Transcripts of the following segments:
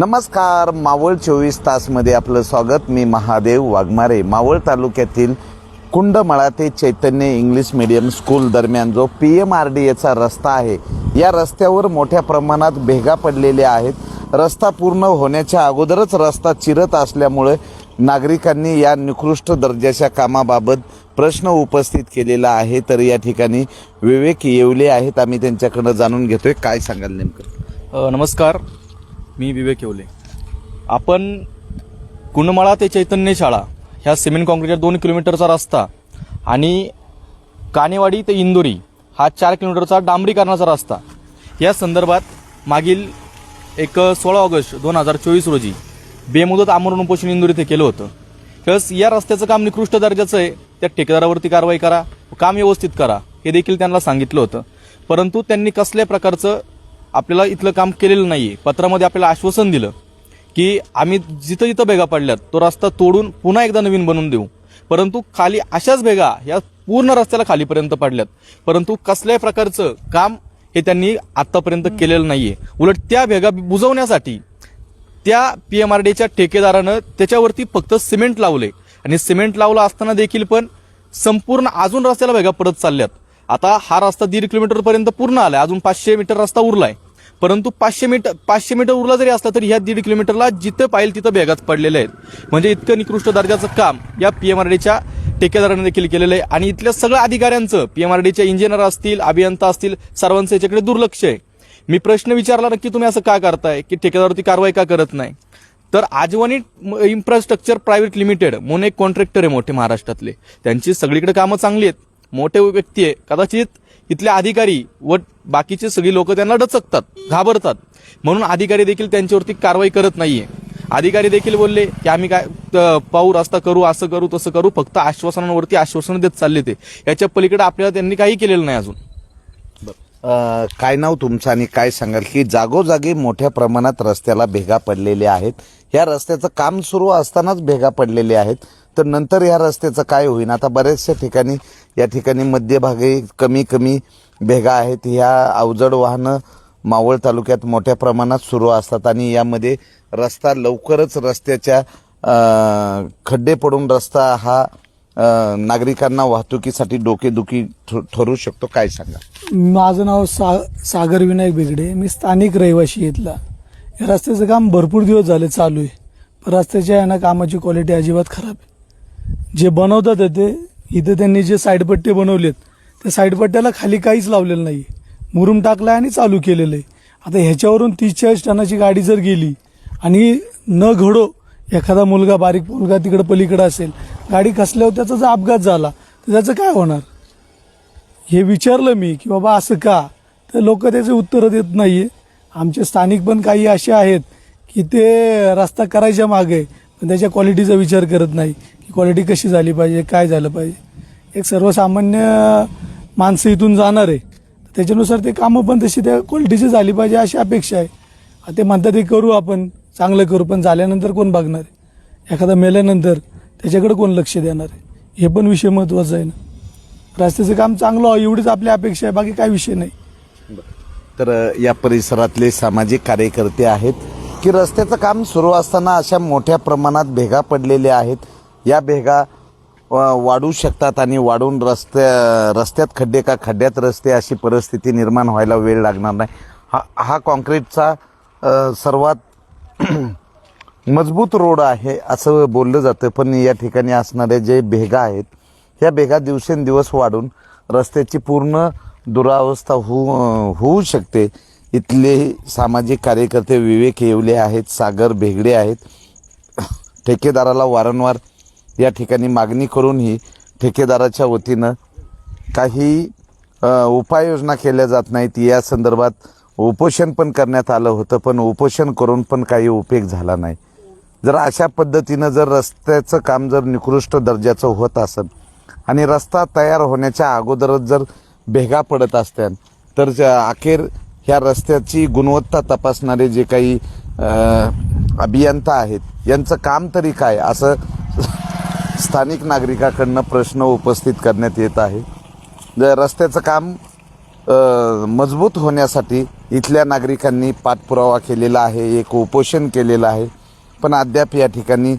नमस्कार मावळ चोवीस तासमध्ये आपलं स्वागत. मी महादेव वाघमारे. मावळ तालुक्यातील कुंडमळा ते चैतन्य इंग्लिश मीडियम स्कूल दरम्यान जो पी एम आर डी एचा रस्ता आहे या रस्त्यावर मोठ्या प्रमाणात भेगा पडलेल्या आहेत. रस्ता पूर्ण होण्याच्या अगोदरच रस्ता चिरत असल्यामुळे नागरिकांनी या निकृष्ट दर्जाच्या कामाबाबत प्रश्न उपस्थित केलेला आहे. तर या ठिकाणी विवेक येवले आहेत. आम्ही त्यांच्याकडनं जाणून घेतोय. काय सांगाल नेमकं? नमस्कार. मी विवेक येवले. आपण कुंडमाळा ते चैतन्य शाळा ह्या सिमेंट कॉन्क्रीटच्या दोन किलोमीटरचा रस्ता आणि कानेवाडी ते इंदोरी हा चार किलोमीटरचा डांबरीकरणाचा रस्ता. या संदर्भात मागील एक सोळा ऑगस्ट दोन हजार चोवीस रोजी बेमुदत आमरण उपोषण इंदोरी इथे केलं होतं. त्यावेळेस या रस्त्याचं काम निकृष्ट दर्जाचं आहे. त्या ठेकेदारावरती कारवाई करा काम व्यवस्थित करा हे देखील त्यांना सांगितलं होतं. परंतु त्यांनी कसल्या प्रकारचं आपल्याला इथलं काम केलेलं नाहीये. पत्रामध्ये आपल्याला आश्वासन दिलं की आम्ही जिथं जिथं भेगा पडल्यात तो रस्ता तोडून पुन्हा एकदा नवीन बनवून देऊ. परंतु खाली अशाच भेगा या पूर्ण रस्त्याला खालीपर्यंत पडल्यात. परंतु कसल्याही प्रकारचं काम हे त्यांनी आतापर्यंत केलेलं नाहीये. उलट त्या भेगा बुजवण्यासाठी त्या पी एम आर डीच्या ठेकेदारानं त्याच्यावरती फक्त सिमेंट लावले आणि सिमेंट लावलं असताना देखील पण संपूर्ण अजून रस्त्याला भेगा पडत चालल्यात. आता हा रस्ता दीड किलोमीटर पर्यंत पूर्ण आलाय. अजून पाचशे मीटर रस्ता उरलाय. परंतु पाचशे मीटर पाचशे मीटर उरला जरी असला तरी ह्या दीड किलोमीटरला जिथं पाहिजे तिथं बेगात पडलेले आहेत. म्हणजे इतकं निकृष्ट दर्जाचं काम या पी एम आर डीच्या ठेकेदाराने देखील केलेलं आहे. आणि इथल्या सगळ्या अधिकाऱ्यांचं पी एम आर इंजिनियर असतील अभियंता असतील सर्वांचं याच्याकडे दुर्लक्ष आहे. मी प्रश्न विचारला नक्की तुम्ही असं का करताय? की ठेकेदारावरती कारवाई का करत नाही? तर आजवानी इन्फ्रास्ट्रक्चर प्रायव्हेट लिमिटेड म्हणून एक कॉन्ट्रॅक्टर आहे मोठे महाराष्ट्रातले. त्यांची सगळीकडे कामं चांगली आहेत. मोठे व्यक्ती आहे. कदाचित इथले अधिकारी व बाकीचे सगळी लोक त्यांना डचकतात घाबरतात. म्हणून अधिकारी देखील त्यांच्यावरती कारवाई करत नाहीये. अधिकारी देखील बोलले की आम्ही काय त- रस्ता करू असं करू तसं करू फक्त आश्वासनांवरती आश्वासन देत चालले ते. याच्या पलीकडे आपल्याला त्यांनी काही केलेलं नाही अजून. काय नाव तुमचं आणि काय सांगाल? की जागोजागी मोठ्या प्रमाणात रस्त्याला भेगा पडलेल्या आहेत. या रस्त्याचं काम सुरू असतानाच भेगा पडलेले आहेत. तर नंतर या रस्त्याचं काय होईल आता बऱ्याचशा ठिकाणी या ठिकाणी मध्यभागी कमी कमी भेगा आहेत. ह्या अवजड वाहनं मावळ तालुक्यात मोठ्या प्रमाणात सुरू असतात आणि यामध्ये रस्ता लवकरच रस्त्याच्या खड्डे पडून रस्ता हा नागरिकांना वाहतुकीसाठी डोकेदुखी ठ- ठरू शकतो. काय सांगा? माझं नाव सा सागर विनायक बेगडे. मी स्थानिक रहिवाशी इथला. या रस्त्याचं काम भरपूर दिवस झाले चालू आहे. पण रस्त्याच्या यानं कामाची क्वालिटी अजिबात खराब आहे. जे बनवतात ते इथे त्यांनी जे साईडपट्टे बनवलेत त्या साईडपट्ट्याला खाली काहीच लावलेलं नाही मुरुम टाकलाय आणि चालू केलेलं आहे. आता ह्याच्यावरून तीस चाळीस टनाची गाडी जर गेली आणि न घडो एखादा मुलगा बारीक मुलगा तिकडं पलीकडं असेल गाडी खसल्यावर त्याचा जर अपघात झाला तर त्याचं काय होणार? हे विचारलं मी की बाबा असं का? तर लोक त्याचे उत्तर देत नाहीये. आमचे स्थानिक पण काही असे आहेत की ते रस्ता करायच्या मागे पण त्याच्या क्वालिटीचा विचार करत नाही. की क्वालिटी कशी झाली पाहिजे काय झालं पाहिजे. एक सर्वसामान्य माणसं इथून जाणार आहे. त्याच्यानुसार ते कामं पण तशी त्या क्वालिटीची झाली पाहिजे अशी अपेक्षा आहे. ते म्हणतात ते करू आपण चांगलं करू पण झाल्यानंतर कोण बघणार आहे? एखादा मेल्यानंतर त्याच्याकडे कोण लक्ष देणार आहे? हे पण विषय महत्त्वाचा आहे ना. रस्त्याचं काम चांगलं व्हावं एवढीच आपली अपेक्षा आहे बाकी काही विषय नाही. तर या परिसरातले सामाजिक कार्यकर्ते आहेत की रस्त्याचं काम सुरू असताना अशा मोठ्या प्रमाणात भेगा पडलेल्या आहेत? या भेगा वाढू शकतात आणि वाढून रस्त्या रस्त्यात खड्डे का खड्ड्यात रस्ते अशी परिस्थिती निर्माण व्हायला वेळ लागणार नाही. हा हा कॉन्क्रीटचा सर्वात मजबूत रोड आहे असं बोललं जातं. पण या ठिकाणी असणारे जे भेगा आहेत ह्या भेगा दिवसेंदिवस वाढून रस्त्याची पूर्ण दुरावस्था होऊ होऊ शकते. इथले सामाजिक कार्यकर्ते विवेक येवले आहेत सागर भेगडे आहेत. ठेकेदाराला वारंवार या ठिकाणी मागणी करूनही ठेकेदाराच्या वतीनं काही उपाययोजना केल्या जात नाहीत. या संदर्भात उपोषण पण करण्यात आलं होतं पण उपोषण करून पण काही उपयोग झाला नाही. जर अशा पद्धतीनं जर रस्त्याचं काम जर निकृष्ट दर्जाचं होत असेल आणि रस्ता तयार होण्याच्या अगोदरच जर भेगा पडत असत्या तर अखेर ह्या रस्त्याची गुणवत्ता तपासणारे जे काही अभियंता आहेत यांचं काम तरी काय? असं स्थानिक नागरिकाकडनं प्रश्न उपस्थित करण्यात येत आहे. रस्त्याचं काम मजबूत होण्यासाठी इथल्या नागरिकांनी पाठपुरावा केलेला आहे एक उपोषण केलेलं आहे. पण अद्याप या ठिकाणी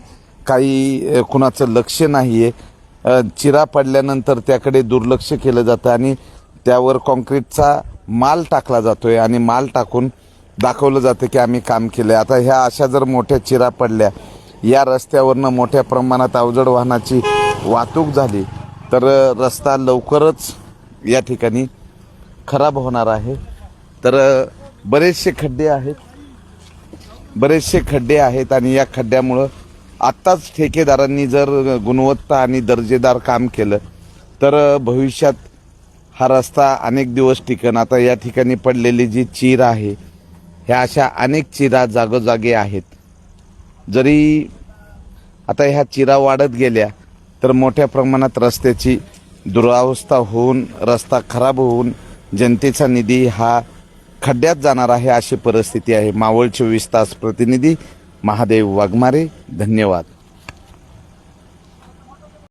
काही कुणाचं लक्ष नाही आहे चिरा पडल्यानंतर त्याकडे दुर्लक्ष केलं जातं आणि त्यावर कॉन्क्रीटचा माल टाकला जातो आहे आणि माल टाकून दाखवलं जातं की आम्ही काम केलं आहे आता ह्या अशा जर मोठ्या चिरा पडल्या या रस्त्यावरनं मोठ्या प्रमाणात अवजड वाहनाची वाहतूक झाली तर रस्ता लवकरच या ठिकाणी खराब होणार आहे. तर बरेचसे खड्डे आहेत. बरेचसे खड्डे आहेत आणि या खड्ड्यामुळं आत्ताच ठेकेदारांनी जर गुणवत्ता आणि दर्जेदार काम केलं तर भविष्यात हा रस्ता अनेक दिवस टिकन. आता या ठिकाणी पडलेली जी चीर आहे ह्या अशा अनेक चिरा जागोजागी आहेत. जरी आता ह्या चिरा वाढत गेल्या तर मोठ्या प्रमाणात रस्त्याची दुरावस्था होऊन रस्ता खराब होऊन जनतेचा निधी हा खड्ड्यात जाणार आहे अशी परिस्थिती आहे. मावळ चोवीस तास प्रतिनिधी महादेव वाघमारे धन्यवाद.